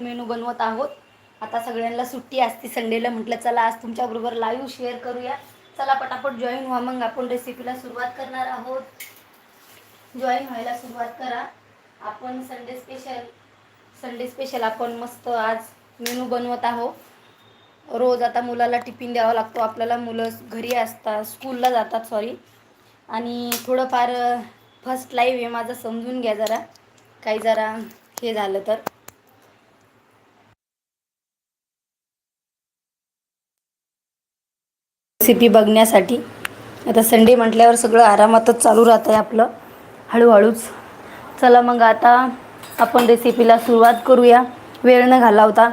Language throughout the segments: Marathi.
मेनू बनवत आहोत. आता सगळ्यांना सुट्टी असते संडेला म्हटलं चला आज तुमच्याबरोबर लाईव्ह शेअर करूया. चला पटापट जॉईन व्हा मग आपण रेसिपीला सुरुवात करणार आहोत. जॉईन व्हायला सुरुवात करा. आपण संडे स्पेशल संडे स्पेशल आपण मस्त आज मेनू बनवत आहोत. रोज आता मुलाला टिफिन द्यावा लागतो. आपल्याला मुलं घरी असतात स्कूलला जातात सॉरी आणि थोडंफार फर्स्ट लाईव्ह आहे माझं समजून घ्या जरा. काही जरा हे झालं तर. रेसिपी बघण्यासाठी. आता संडे म्हटल्यावर सगळं आरामातच चालू राहत आहे आपलं. हळूहळूच. चला मग आता आपण रेसिपीला सुरुवात करूया. वेळ न घालावता.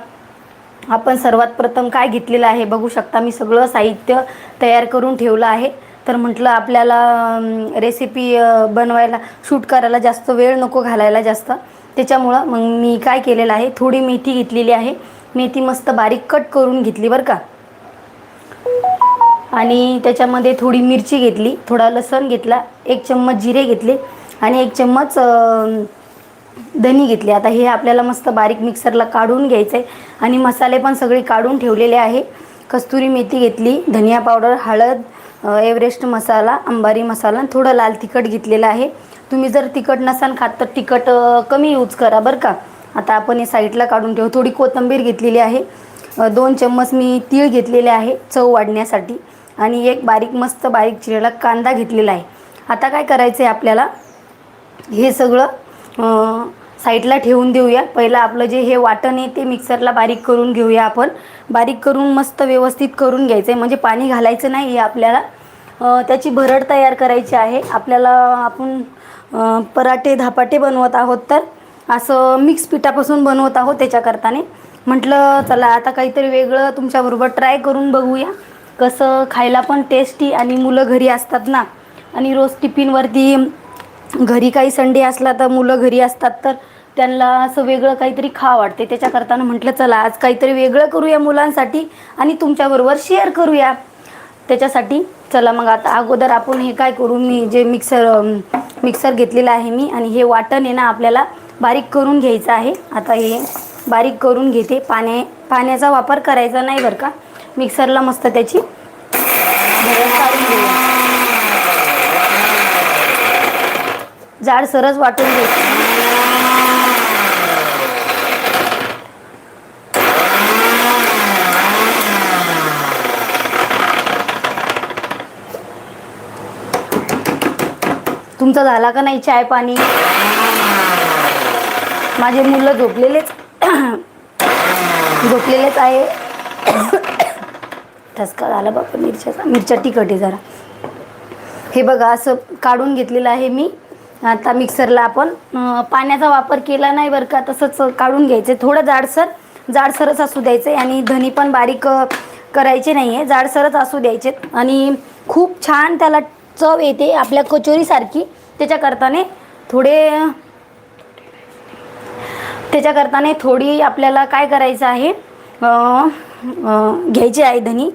आपण सर्वात प्रथम काय घेतलेलं आहे बघू शकता. मी सगळं साहित्य तयार करून ठेवलं आहे. तर म्हटलं आपल्याला रेसिपी बनवायला शूट करायला जास्त वेळ नको घालायला जास्त. त्याच्यामुळं मग मी काय केलेलं आहे? थोडी मेथी घेतलेली आहे. मेथी मस्त बारीक कट करून घेतली बरं का. आणि त्याच्यामध्ये थोडी मिरची घेतली थोडा लसण घेतला एक चम्मच जिरे घेतले आणि एक चम्मच धनी घेतले. आता हे आपल्याला मस्त बारीक मिक्सरला काढून घ्यायचं आहे आणि मसाले पण सगळे काढून ठेवलेले आहे. कस्तुरी मेथी घेतली धनिया पावडर हळद एव्हरेस्ट मसाला अंबारी मसाला थोडं लाल तिखट घेतलेलं आहे. तुम्ही जर तिखट नसाल खात तर तिखट कमी यूज करा बरं का. आता आपण हे साईडला काढून ठेवू. थोडी कोथिंबीर घेतलेली आहे. दोन चम्मच मी तीळ घेतलेले आहे चव वाढण्यासाठी. आणि एक बारीक मस्त बारीक चिरलेला कांदा घेतलेला आहे. आता काय करायचं आहे आपल्याला? हे सगळं साईडला ठेवून देऊया. पहिलं आपलं जे हे वाटण आहे ते मिक्सरला बारीक करून घेऊया आपण. बारीक करून मस्त व्यवस्थित करून घ्यायचं आहे म्हणजे पाणी घालायचं नाही आहे आपल्याला. त्याची भरड तयार करायची आहे. आपल्याला आपण पराठे धापाटे बनवत आहोत तर. असं मिक्स पिठापासून बनवत आहोत त्याच्याकरताने. म्हटलं चला आता काहीतरी वेगळं तुमच्याबरोबर ट्राय करून बघूया. कसं खायला पण टेस्टी आणि मुलं घरी असतात ना आणि रोज टिफिनवरती घरी काही संडे असला तर मुलं घरी असतात तर त्यांना असं वेगळं काहीतरी खा वाटते. त्याच्याकरताना म्हटलं चला आज काहीतरी वेगळं करूया मुलांसाठी आणि तुमच्याबरोबर शेअर करूया. त्याच्यासाठी चला मग आता अगोदर आपण हे काय करू मी जे मिक्सर मिक्सर घेतलेलं आहे मी आणि हे वाटण आहे ना आपल्याला बारीक करून घ्यायचं आहे. आता हे बारीक करून घेते. पाण्या पाण्याचा वापर करायचा नाही बरं का. मिक्सरला मस्त त्याची काढून घेऊया जाड सरस वाटून घ्यायचं तुमचा झाला का नाही चाय पाणी? माझे मुलं झोपलेलेच. झोपलेलेच आहे. ठसका झाला बाबा मिरच्याचा मिरच्या तिखट आहे जरा. हे बघा असं काढून घेतलेलं आहे मी. आता मिक्सरला आपण पाण्याचा वापर केला नाही बरं का तसंच काढून घ्यायचं थोडं जाडसर जाडसरच असू द्यायचं आहे आणि धनी पण बारीक करायचे नाही आहे जाडसरच असू द्यायचे आणि खूप छान त्याला चव येते आपल्या कचोरीसारखी. त्याच्याकरताने थोडे त्याच्याकरताने थोडी आपल्याला काय करायचं आहे? घ्यायची आहे धनी.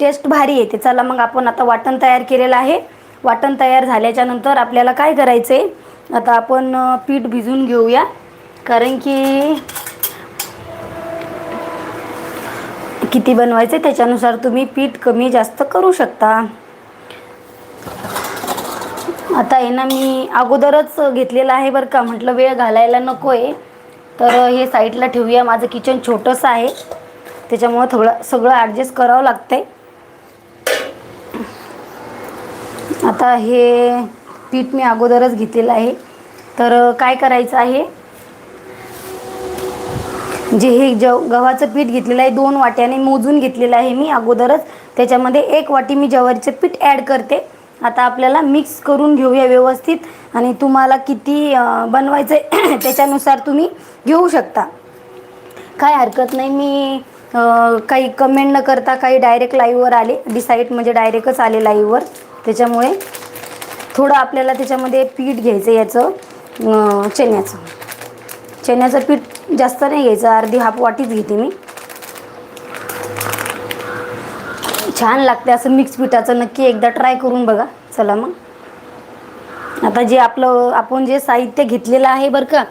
टेस्ट भारी येते. चला मग आपण आता वाटण तयार केलेलं आहे. वाटण तयार झाल्याच्यानंतर आपल्याला काय करायचं आहे आता आपण पीठ भिजून घेऊया. कारण की किती बनवायचं आहे त्याच्यानुसार तुम्ही पीठ कमी जास्त करू शकता. आता आहे ना मी अगोदरच घेतलेलं आहे बरं का. म्हटलं वेळ घालायला नको आहे तर हे साईडला ठेवूया. माझं किचन छोटंसं आहे. त्याच्यामुळं थोडं सगळं ॲडजस्ट करावं लागतंय. आता हे पीठ मी अगोदरच घेतलेलं आहे. तर काय करायचं आहे? जे हे ज गव्हाचं पीठ घेतलेलं आहे दोन वाट्याने मोजून घेतलेलं आहे मी अगोदरच. त्याच्यामध्ये एक वाटी मी ज्वारीचं पीठ ॲड करते. आता आपल्याला मिक्स करून घेऊया व्यवस्थित. आणि तुम्हाला किती बनवायचं आहे त्याच्यानुसार तुम्ही घेऊ शकता. काय हरकत नाही मी काही कमेंट न करता काही डायरेक्ट लाईव्हवर आले. डिसाईड म्हणजे डायरेक्टच आले लाईव्हवर त्याच्यामुळे थोडं आपल्याला त्याच्यामध्ये पीठ घ्यायचं याचं चण्याचं. चण्याचं पीठ जास्त नाही घ्यायचं अर्धी हाफ वाटीच घेते मी. छान लागते असं मिक्स पिठाचं. नक्की एकदा ट्राय करून बघा. चला मग. आता जे आपलं आपण जे साहित्य घेतलेलं आहे बरं का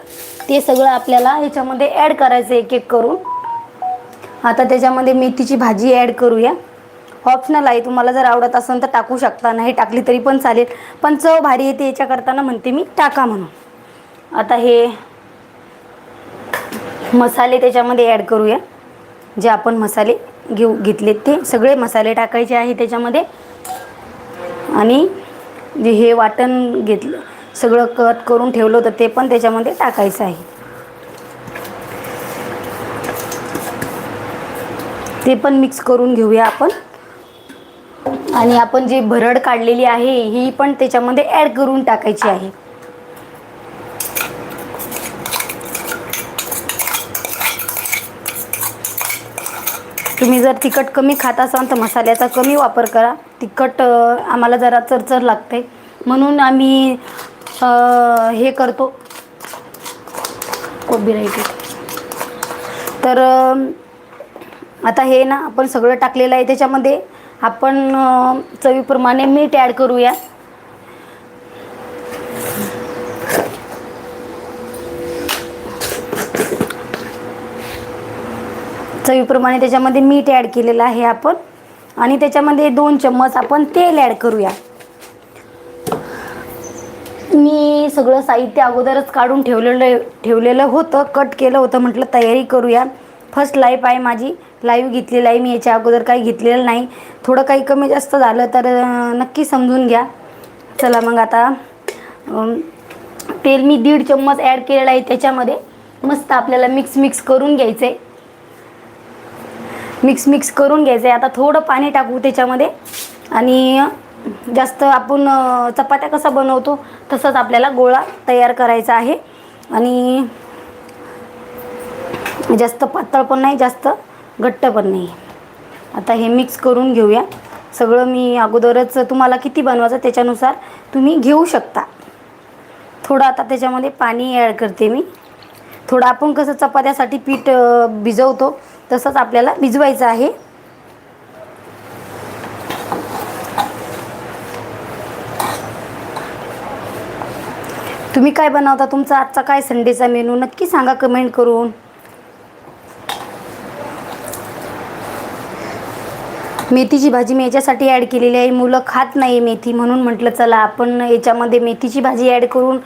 ते सगळं आपल्याला ह्याच्यामध्ये ॲड करायचं एक एक करून. आता त्याच्यामध्ये मेथीची भाजी ॲड करूया. ऑप्शनल आहे. तुम्हाला जर आवडत असेल तर टाकू शकता. नाही टाकली तरी पण चालेल. पण चव भारी येते याच्या करताना म्हणते मी टाका म्हणून. आता हे मसाले त्याच्यामध्ये ॲड करूया. जे आपण मसाले घेऊ घेतलेत ते सगळे मसाले टाकायचे आहे त्याच्यामध्ये. आणि जे हे वाटण घेतलं सगळं कट करून ठेवलं होतं ते पण त्याच्यामध्ये टाकायचं आहे. ते पण मिक्स करून घेऊया आपण. आणि आपण जी भरड काढलेली आहे ही पण त्याच्यामध्ये ॲड करून टाकायची आहे. तुम्ही जर तिखट कमी खात असाल तर मसाल्याचा कमी वापर करा. तिखट आम्हाला जरा चरचर लागते म्हणून आम्ही हे करतो. कॉपीराईट तर आता हे ना आपण सगळं टाकलेलं आहे. त्याच्यामध्ये आपण चवीप्रमाणे मीठ ॲड करूया. चवीप्रमाणे त्याच्यामध्ये मीठ ॲड केलेलं आहे आपण. आणि त्याच्यामध्ये दोन चम्मच आपण तेल ॲड करूया. मी सगळं साहित्य अगोदरच काढून ठेवलेलं ठेवलेलं होतं. कट केलं होतं म्हटलं तयारी करूया. फर्स्ट लाईफ आहे माझी. लाईव्ह घेतलेला आहे. मी याच्या अगोदर काही घेतलेलं नाही. थोडं काही कमी जास्त झालं तर नक्की समजून घ्या. चला मग आता तेल मी दीड चम्मच ॲड केलेलं आहे त्याच्यामध्ये. मस्त आपल्याला मिक्स मिक्स करून घ्यायचं आहे मिक्स मिक्स करून घ्यायचं आहे आता थोडं पाणी टाकू त्याच्यामध्ये. आणि जास्त आपण चपात्या कसा बनवतो तसंच आपल्याला गोळा तयार करायचा आहे. आणि जास्त पातळ पण नाही जास्त. घट्ट पण नाही. आता हे मिक्स करून घेऊया. सगळं मी अगोदरच तुम्हाला किती बनवायचं त्याच्यानुसार तुम्ही घेऊ शकता. थोडं आता त्याच्यामध्ये पाणी ॲड करते मी. थोडं आपण कसं चपात्यासाठी पीठ भिजवतो तसंच आपल्याला भिजवायचं आहे. तुम्ही काय बनवता? तुमचा आजचा काय संडेचा मेनू नक्की सांगा कमेंट करून. मेथीची भाजी मी याच्यासाठी ॲड केलेली आहे. मुलं खात नाही मेथी म्हणून म्हटलं चला आपण याच्यामध्ये मेथीची भाजी ॲड करून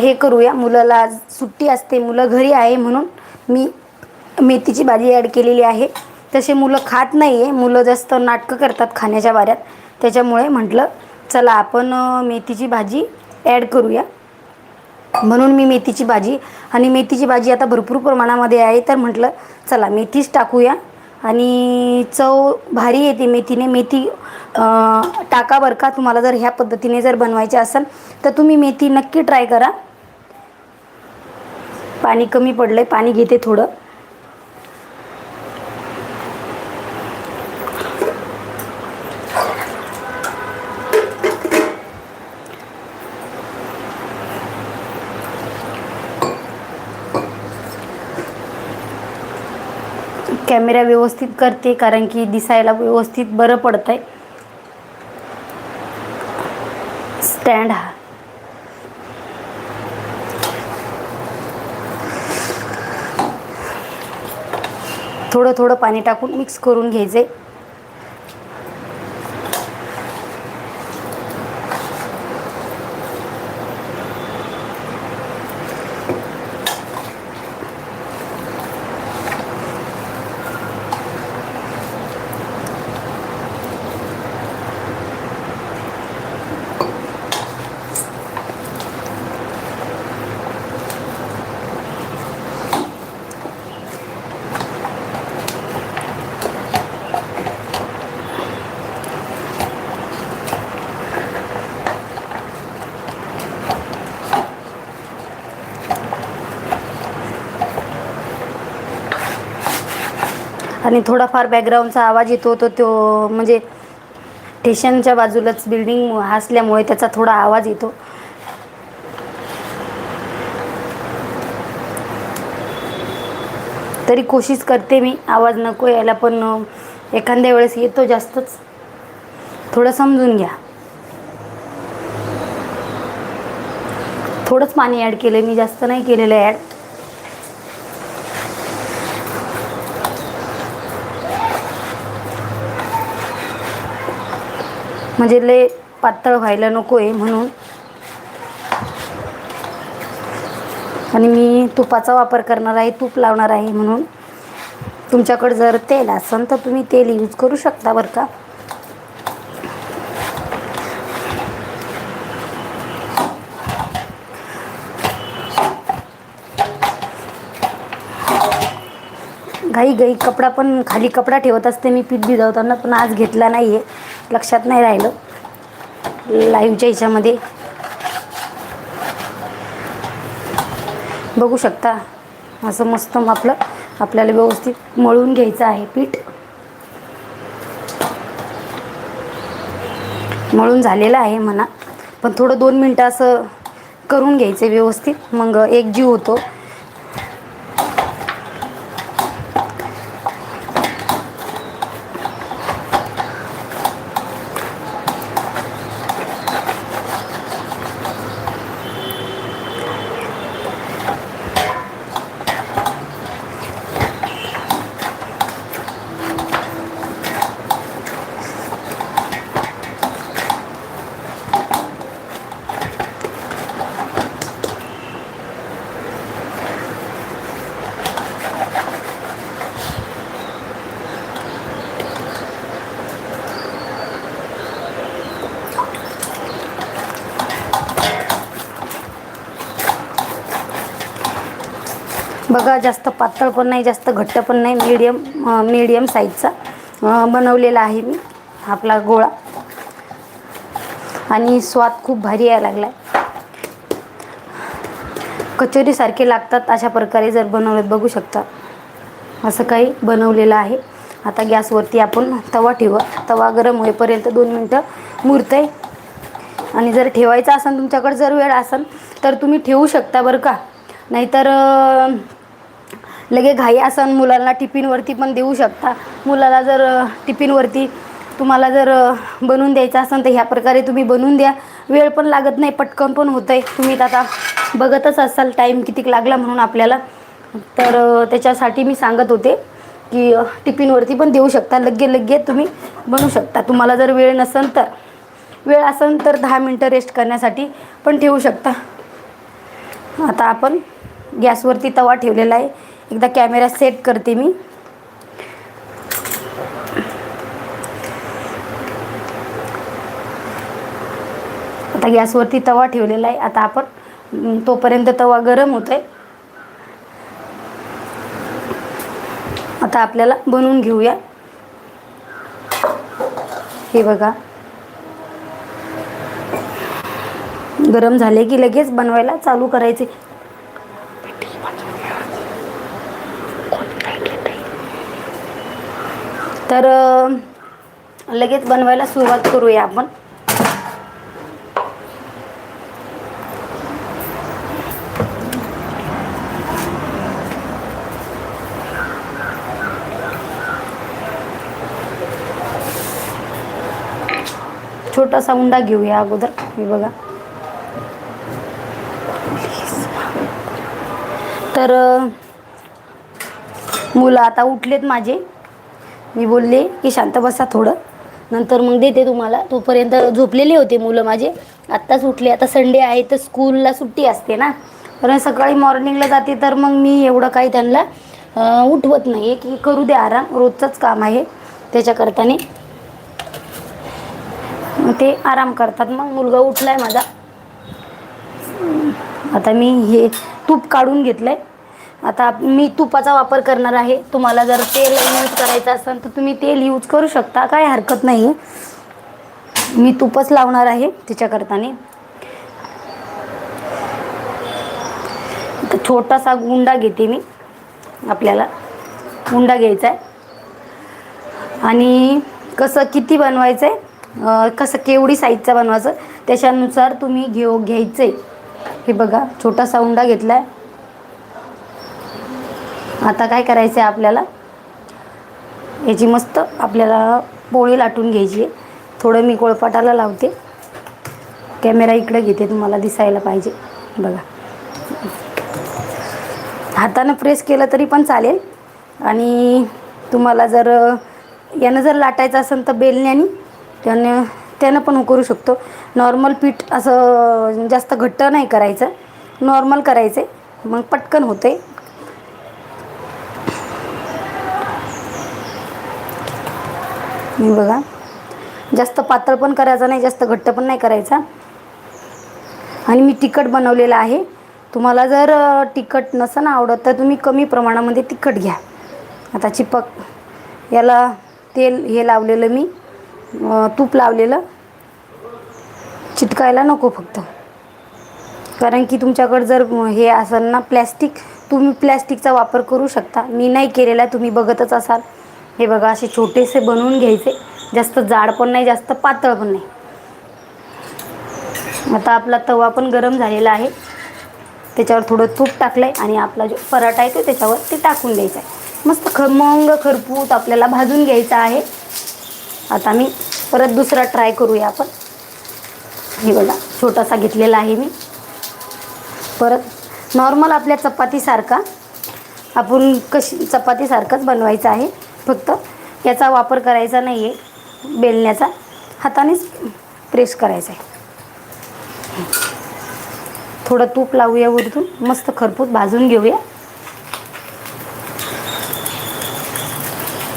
हे करूया. मुलाला आज सुट्टी असते मुलं घरी आहे म्हणून मी मेथीची भाजी ॲड केलेली आहे. तसे मुलं खात नाही आहे मुलं जास्त नाटकं करतात खाण्याच्या बाऱ्यात त्याच्यामुळे म्हटलं चला आपण मेथीची भाजी ॲड करूया. म्हणून मी मेथीची भाजी आणि मेथीची भाजी आता भरपूर प्रमाणामध्ये आहे. तर म्हटलं चला मेथीच टाकूया. आणि चव भारी येते मेथीने. मेथी टाका बरं का. तुम्हाला जर ह्या पद्धतीने जर बनवायचे असेल तर तुम्ही मेथी नक्की ट्राय करा. पाणी कमी पडलं आहे पाणी घेते थोडं. कॅमेरा व्यवस्थित करते कारण की दिसायला व्यवस्थित बरं पडतं आहे स्टँड हा. थोडं थोडं पाणी टाकून मिक्स करून घ्यायचे आणि थोडाफार बॅकग्राऊंडचा आवाज येतो तो तो म्हणजे स्टेशनच्या बाजूलाच बिल्डिंग असल्यामुळे त्याचा थोडा आवाज येतो. तरी कोशिश करते मी आवाज नको यायला पण एखाद्या वेळेस येतो जास्तच. थोडं समजून घ्या. थोडंच पाणी ॲड केलं मी जास्त नाही केलेलं ॲड म्हणजे लय पातळ व्हायला नको आहे म्हणून. आणि मी तुपाचा वापर करणार आहे तूप लावणार आहे म्हणून. तुमच्याकडे जर तेल असेल तर तुम्ही तेल यूज करू शकता बरं का. घाई घाई कपडा पण खाली कपडा ठेवत असते मी पीठ भिजवताना पण आज घेतला नाही आहे लक्षात नाही राहिलं. लाईव्हच्या ह्याच्यामध्ये. बघू शकता असं मस्त आपलं आपल्याला व्यवस्थित मळून घ्यायचं आहे पीठ. मळून झालेलं आहे म्हणा. पण थोडं दोन मिनटं असं करून घ्यायचं व्यवस्थित. मग एक जीव होतो. बघा जास्त पातळ पण नाही जास्त घट्ट पण नाही मीडियम मीडियम साईजचा बनवलेला आहे मी आपला गोळा. आणि स्वाद खूप भारी यायला लागला आहे कचोरीसारखे लागतात अशा प्रकारे जर बनवलेत बघू शकता. असं काही बनवलेलं आहे. आता गॅसवरती आपण तवा ठेवा. तवा गरम होईपर्यंत दोन मिनटं मुरतंय. आणि जर ठेवायचं असेल तुमच्याकडे जर वेळ असेल तर तुम्ही ठेवू शकता बरं का? नाहीतर लगे घाई असन मुलांना टिफिनवरती पण देऊ शकता. मुलाला जर टिफिनवरती तुम्हाला जर बनवून द्यायचं असेल तर ह्या प्रकारे तुम्ही बनवून द्या. वेळ पण लागत नाही पटकन पण होतं आहे तुम्ही आता बघतच असाल टाईम किती लागला म्हणून आपल्याला. तर त्याच्यासाठी मी सांगत होते की टिफिनवरती पण देऊ शकता. लगे लगे तुम्ही बनवू शकता. तुम्हाला जर वेळ नसेल तर. वेळ असेल तर दहा मिनटं रेस्ट करण्यासाठी पण ठेवू शकता. आता आपण गॅसवरती तवा ठेवलेला आहे. एकदा कॅमेरा सेट करते मी. आता गॅसवरती तवा ठेवलेला आहे. आता आपण तोपर्यंत तवा गरम होत आहे आता आपल्याला बनवून घेऊया. हे बघा. गरम झाले की लगेच बनवायला चालू करायचे. तर लगेच बनवायला सुरुवात करूया आपण. छोटासा उंडा घेऊया अगोदर मी बघा. तर मुलं आता उठलेत माझे. मी बोलले की शांत बसा थोडं. नंतर मग देते तुम्हाला. तोपर्यंत झोपलेले होते मुलं माझे. आत्ताच उठले. आता संडे आहे तर स्कूलला सुट्टी असते ना. कारण सकाळी मॉर्निंगला जाते तर मग मी एवढं काही त्यांना उठवत नाही आहे की करू दे आराम. रोजचंच काम आहे त्याच्याकरताने. मग ते आराम करतात. मग मुलगा उठला आहे माझा. आता मी हे तूप काढून घेतलं आहे आता मी तुपाचा वापर करणार आहे. तुम्हाला जर तेल यूज करायचं असेल तर तुम्ही तेल यूज करू शकता. काय हरकत नाही. मी तुपच लावणार आहे त्याच्याकरताने छोटासा गुंडा घेते मी. आपल्याला गुंडा घ्यायचा आहे. आणि कसं किती बनवायचं आहे कसं केवढी साईजचा बनवायचं? त्याच्यानुसार तुम्ही घेऊ घ्यायचं आहे हे बघा छोटासा उंडा घेतला आहे आता काय करायचं आहे आपल्याला? याची मस्त आपल्याला पोळी लाटून घ्यायची आहे. थोडं मी कोळपाटाला लावते. कॅमेरा इकडे घेते तुम्हाला दिसायला पाहिजे. बघा. हातानं प्रेस केलं तरी पण चालेल. आणि तुम्हाला जर यानं जर लाटायचं असेल तर बेलण्याने त्यानं त्यानं पण करू शकतो. नॉर्मल पीठ असं जास्त घट्ट नाही करायचं. नॉर्मल करायचं आहे मग पटकन होते हे बघा. जास्त पातळ पण करायचा नाही जास्त घट्ट पण नाही करायचा. आणि मी तिखट बनवलेलं आहे. तुम्हाला जर तिखट नसं आवडत तर तुम्ही कमी प्रमाणामध्ये तिखट घ्या. आता चिपक याला तेल हे लावलेलं मी तूप लावलेलं. चिटकायला नको फक्त. कारण की तुमच्याकडं जर हे असेल ना प्लॅस्टिक तुम्ही प्लॅस्टिकचा वापर करू शकता. मी नाही केलेला तुम्ही बघतच असाल. हे बघा असे छोटेसे बनवून घ्यायचे. जास्त जाड पण नाही जास्त पातळ पण नाही. आता आपला तवा पण गरम झालेला आहे. त्याच्यावर थोडं तूप टाकलं आहे आणि आपला जो पराठा आहे तो त्याच्यावर ते टाकून द्यायचा आहे. मस्त खमंग खरपूस आपल्याला भाजून घ्यायचा आहे. आता मी परत दुसरा ट्राय करूया आपण. हे बघा छोटासा घेतलेला आहे मी. परत नॉर्मल आपल्या चपातीसारखा. आपण कशी चपातीसारखंच बनवायचं आहे. फक्त याचा वापर करायचा नाही आहे बेलण्याचा. हातानेच प्रेस करायचा आहे. थोडं तूप लावूया वरतून. मस्त खरपूस भाजून घेऊया.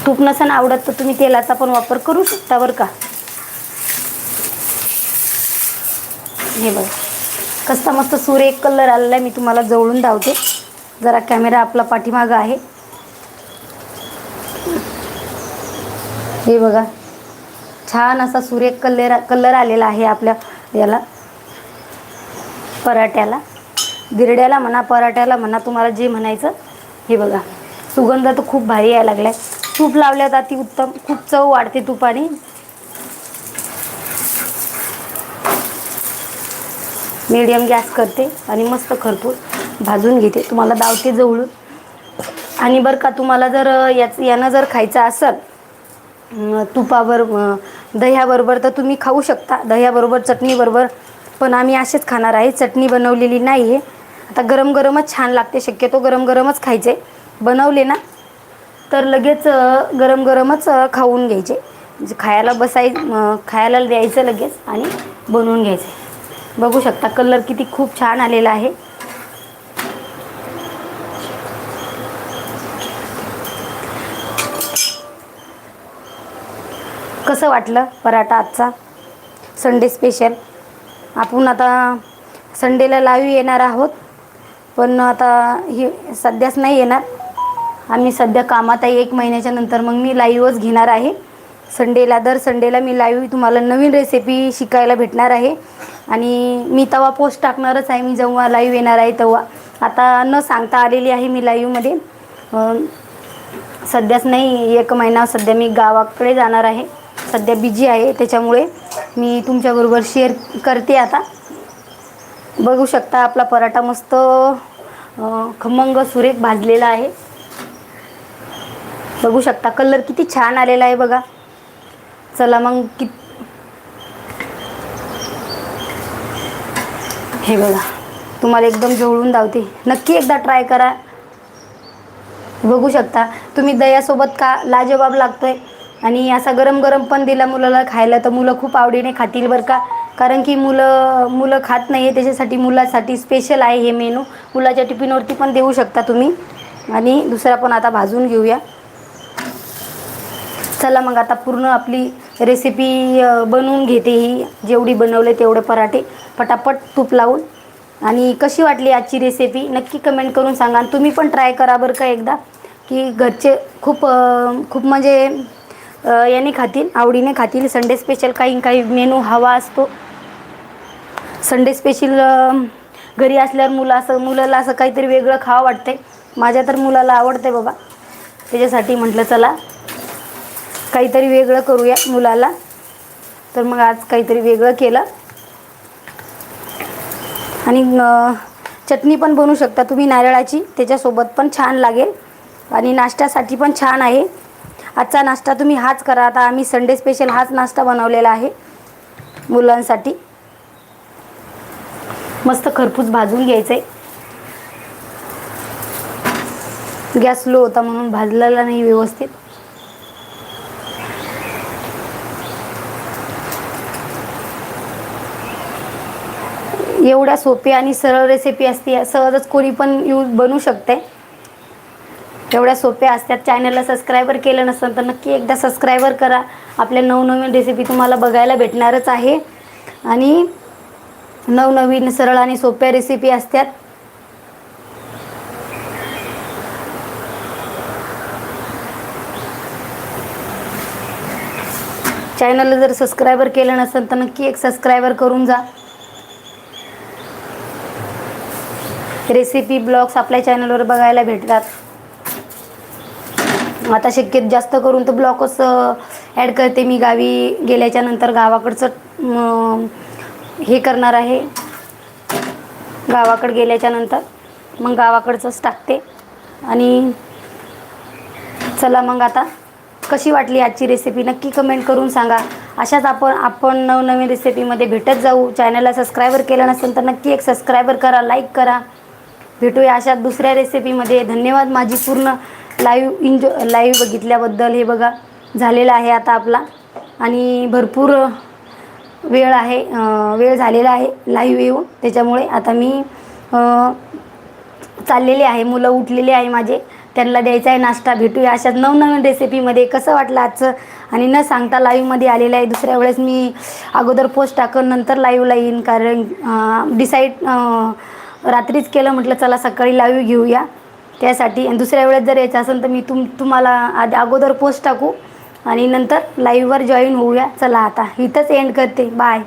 तूप नसेल आवडत तर तुम्ही तेलाचा पण वापर करू शकता बरं का. हे बघा. कसा मस्त सुरेख कलर आलेला आहे. मी तुम्हाला जवळून धावते. जरा कॅमेरा आपला पाठीमागं आहे. हे बघा. छान असा सुरेख कलर कलर आलेला आहे आपल्या याला. पराठ्याला. गिरड्याला म्हणा पराठ्याला म्हणा तुम्हाला जे म्हणायचं हे बघा. सुगंध तर खूप भारी यायला लागलाय. तूप लावल्यात अति उत्तम. खूप चव वाढते तुपाने. मीडियम गॅस करते आणि मस्त खरपूस भाजून घेते. तुम्हाला दावते जवळून. आणि बरं का तुम्हाला जर याच यानं जर खायचं असेल तुपावर दह्याबरोबर तर तुम्ही खाऊ शकता. दह्याबरोबर चटणीबरोबर पण आम्ही असेच खाणार आहे. चटणी बनवलेली नाही आहे आता गरम गरमच छान लागते. शक्यतो गरम गरमच खायचे. बनवले ना तर लगेच गरम गरमच खाऊन घ्यायचे. म्हणजे खायला बसाय खायला द्यायचं लगेच आणि बनवून घ्यायचे. बघू शकता कलर किती खूप छान आलेला आहे. कसं वाटलं पराठा आजचा? संडे स्पेशल आपण आता संडेला लाईव्ह येणार आहोत. पण आता ही सध्याच नाही येणार. आम्ही सध्या कामात आहे. एक महिन्याच्या नंतर मग मी लाईव्हच घेणार आहे. संडेला दर संडेला मी लाईव्ह तुम्हाला नवीन रेसिपी शिकायला भेटणार आहे. आणि मी तेव्हा पोस्ट टाकणारच आहे. मी जेव्हा लाईव्ह येणार आहे तेव्हा. आता न सांगता आलेली आहे मी लाईव्हमध्ये सध्याच नाही. एक महिना सध्या मी गावाकडे जाणार आहे. सध्या बिझी आहे त्याच्यामुळे मी तुमच्याबरोबर शेअर करते आता. बघू शकता आपला पराठा मस्त खमंग सुरेख भाजलेला आहे. बघू शकता कलर किती छान आलेला आहे बघा. चला मग कि हे बघा तुम्हाला एकदम जवळून धावते. नक्की एकदा ट्राय करा. बघू शकता तुम्ही दह्यासोबत का लाजवाब लागतोय? आणि असा गरम गरम पण दिला मुलाला खायला तर मुलं खूप आवडीने खातील बरं का. कारण की मुलं मुलं खात नाही आहे त्याच्यासाठी मुलासाठी स्पेशल आहे हे मेनू मुलाच्या टिफिनवरती पण देऊ शकता तुम्ही. आणि दुसरा पण आता भाजून घेऊया. चला मग आता पूर्ण आपली रेसिपी बनवून घेते ही. जेवढी बनवले तेवढे पराठे. पटापट तूप लावून. आणि कशी वाटली आजची रेसिपी नक्की कमेंट करून सांगा. आणि तुम्ही पण ट्राय करा बरं का एकदा. की घरचे खूप खूप म्हणजे याने खातील आवडीने खातील. संडे स्पेशल काही काही मेनू हवा असतो. संडे स्पेशल घरी असल्यावर मुलं असं मुलाला असं काहीतरी वेगळं खावं वाटते माझ्या तर मुलाला आवडते बाबा. त्याच्यासाठी म्हटलं चला काहीतरी वेगळं करूया मुलाला. तर मग आज काहीतरी वेगळं केलं. आणि चटणी पण बनवू शकता तुम्ही नारळाची. त्याच्यासोबत पण छान लागेल. आणि नाश्त्यासाठी पण छान आहे. आजचा नाश्ता तुम्ही हाच करा. आता आम्ही संडे स्पेशल हाच नाश्ता बनवलेला आहे. मुलांसाठी. मस्त खरपूस भाजून घ्यायचं आहे गॅस लो होता म्हणून भाजलेला नाही व्यवस्थित. एवढ्या सोपी आणि सरळ रेसिपी असते सहजच कोणी पण यूज बनवू शकते एवढ्या सोप्या असतात. चॅनलला सबस्क्रायबर केलं नसेल तर नक्की एकदा सबस्क्रायबर करा. आपल्या नवनवीन रेसिपी तुम्हाला बघायला भेटणारच आहे. आणि नवनवीन सरळ आणि सोप्या रेसिपी असतात. चॅनलला जर सबस्क्रायबर केलं नसेल तर नक्की एक सबस्क्रायबर करून जा. रेसिपी ब्लॉग्स आपल्या चॅनलवर बघायला भेटतात. आता शक्यत जास्त करून तर ब्लॉकच ॲड करते मी गावी. गेल्याच्यानंतर गावाकडचं हे करणार आहे. गावाकडे गेल्याच्यानंतर मग गावाकडचंच टाकते. आणि चला मग आता कशी वाटली आजची रेसिपी नक्की कमेंट करून सांगा. अशाच आपण आपण नवनवीन रेसिपीमध्ये भेटत जाऊ. चॅनलला सबस्क्रायबर केलं नसेल तर नक्की एक सबस्क्रायबर करा लाईक करा. भेटूया अशा दुसऱ्या रेसिपीमध्ये धन्यवाद माझी पूर्ण. लाईव्ह इंजॉ लाईव्ह बघितल्याबद्दल हे बघा झालेला आहे आता आपला. आणि भरपूर वेळ आहे वेळ झालेला आहे लाईव्ह येऊन. त्याच्यामुळे आता मी चाललेले आहे मुलं उठलेले आहे माझे. त्यांना द्यायचा आहे नाश्ता भेटूया. अशाच नवनवीन रेसिपीमध्ये कसं वाटलं आजचं? आणि न सांगता लाईव्हमध्ये आलेलं आहे. दुसऱ्या वेळेस मी अगोदर पोस्ट टाकून नंतर लाईव्हला येईन. कारण डिसाईड रात्रीच केलं म्हटलं चला सकाळी लाईव्ह घेऊया. त्यासाठी. आणि दुसऱ्या वेळेस जर यायचं असेल तर मी तुम तुम्हाला आधी अगोदर पोस्ट टाकू. आणि नंतर लाईव्हवर जॉईन होऊया. चला आता. इथंच एंड करते. बाय